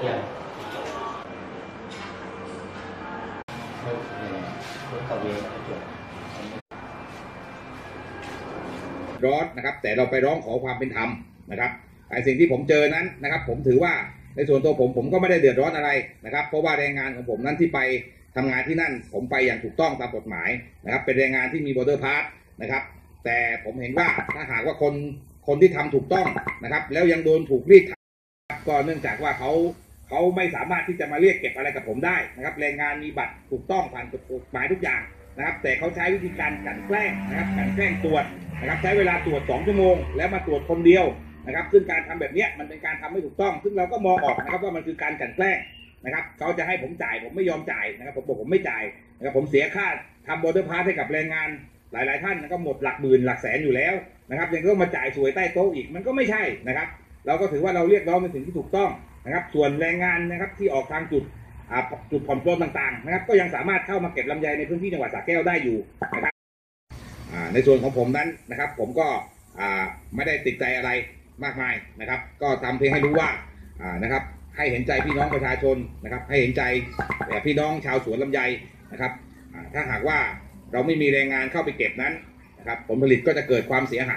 ร้อนนะครับ แต่เราไปร้องขอความเป็นธรรมนะครับไอ้สิ่งที่ผมเจอนั้นนะครับ ผมถือว่าในส่วนตัวผมผมก็ไม่ได้เดือดร้อนอะไรนะครับ เพราะว่าแรงงานของผมนั้นที่ไปทำงานที่นั่น ผมไปอย่างถูกต้องตามกฎหมายนะครับ เป็นแรงงานที่มีบอเดอร์พาสนะครับ แต่ผมเห็นว่าถ้าหากว่าคนคนที่ทำถูกต้องนะครับ แล้วยังโดนถูกรีดก็เนื่องจากว่าเขา เขาไม่สามารถที่จะมาเรียกเก็บอะไรกับผมได้นะครับ แรงงานมีบัตรถูกต้องผ่านกฎหมายทุกอย่างนะครับ แต่เขาใช้วิธีการกลันแกล้งนะครับกลันแกล้งตรวจนะครับใช้เวลาตรวจ 2 ชั่วโมง แล้วมาตรวจคนเดียวนะครับ ซึ่งการทำแบบนี้มันเป็นการทำไม่ถูกต้อง ซึ่งเราก็มองออกนะครับว่ามันคือการกลันแกล้งนะครับเขาจะให้ผมจ่ายผมไม่ยอมจ่ายนะครับผมบอกผมไม่จ่ายนะครับผมเสียค่าทำบอร์เดอร์พาสให้กับแรงงานหลาย ๆ ท่านก็หมดหลักหมื่นหลักแสนอยู่แล้วนะครับยังต้องมาจ่ายสวยใต้โต๊ะอีกมันก็ไม่ใช่นะครับ เราก็ถือว่าเราเรียกร้องในสิ่งที่ถูกต้องนะครับ ส่วนแรงงานนะครับที่ออกทางจุดจุดผ่อนปลนต่างๆนะครับ ก็ยังสามารถเข้ามาเก็บลำไยในพื้นที่จังหวัดสระแก้วได้อยู่นะครับในส่วนของผมนั้นนะครับ ผมก็ไม่ได้ติดใจอะไรมากมายนะครับ ก็ทำเพียงให้รู้ว่านะครับ ให้เห็นใจพี่น้องประชาชนนะครับ ให้เห็นใจพี่น้องชาวสวนลำไยนะครับถ้าหากว่าเราไม่มีแรงงานเข้าไปเก็บนั้นนะครับผลผลิตก็จะเกิดความเสียหาย